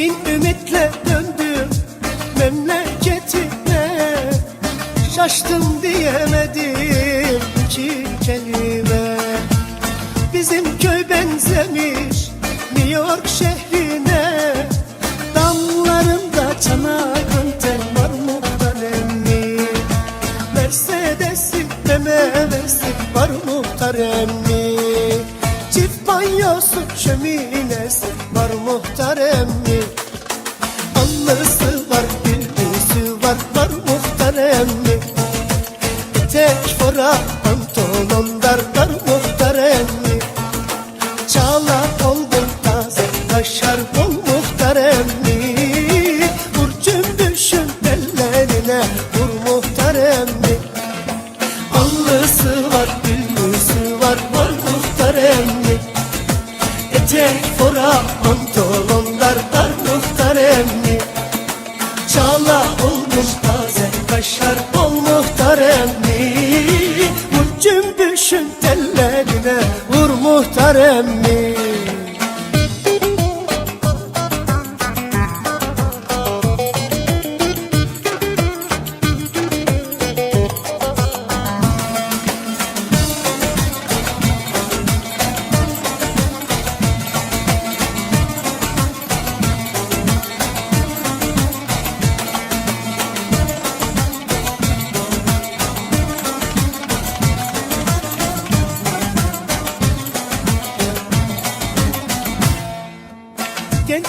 Bin ümitle döndüm memleketime. Şaştım diyemedim iki kelime. Bizim köy Banyosu şöminesi var muhteremmi Allısı var güllüsü var var muhteremmi Tek fora pantolonlar var Etek fora pantolonlar dar muhteremmi Çağla olmuş taze kaşar bol muhteremmi Vur cümbüşün tellerine vur muhteremmi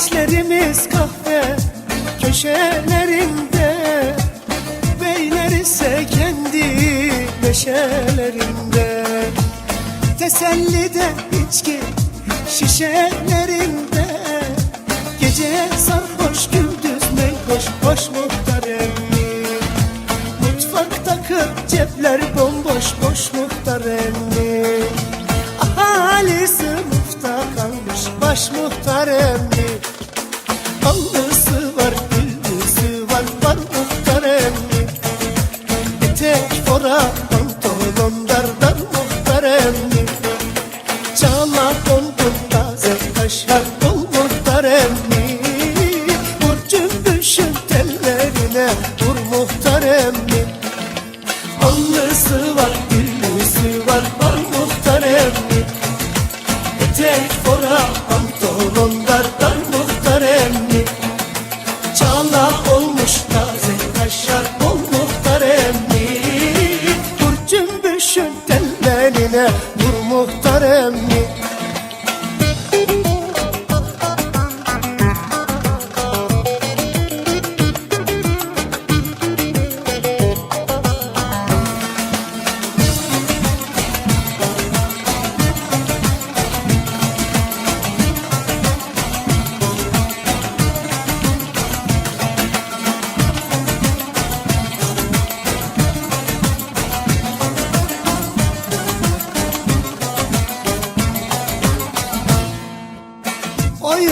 Gençlerimiz kahve köşelerinde Beyler ise kendi neşelerinde Tesellide içki şişelerinde Gece sarhoş gündüz meyhoş hoş muhteremmi Mutfakta kırk cepler bomboş boş muhteremmi Ahali sınıfta kalmış baş muhteremmi Allısı var güllüsü var var muhteremmi Etek fora pantolonlar dar muhteremmi Çağla kondum taze kaşar bol muhteremmi Vur cümbüşün tellerine vur muhteremmi Allısı var güllüsü var var muhteremmi Etek fora pantolonlar dar vur muhteremmi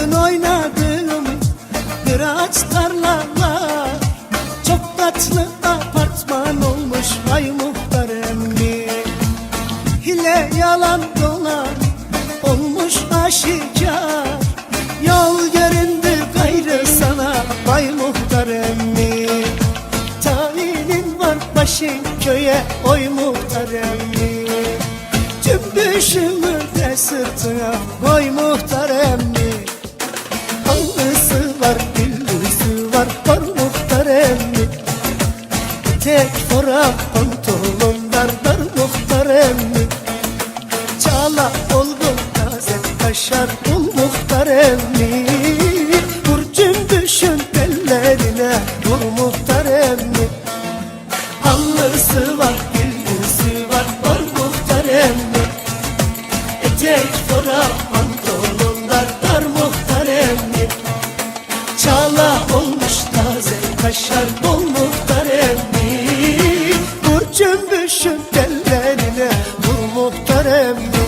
Oyun oynadım Kıraç tarlalar Çok tatlı apartman olmuş Vay muhteremmi Hile yalan dolan Olmuş aşikar. Yol göründü gayrı sana Vay muhteremmi Tayinin var başın köye Oy muhteremmi Cümbüşümü de sırtına Oy Tek fora pantolonlar dar muhteremmi Çağla olgun taze kaşar bul muhteremmi Vur kaşar bol muhteremmi Vur cümbüşün tellerine vur muhteremmi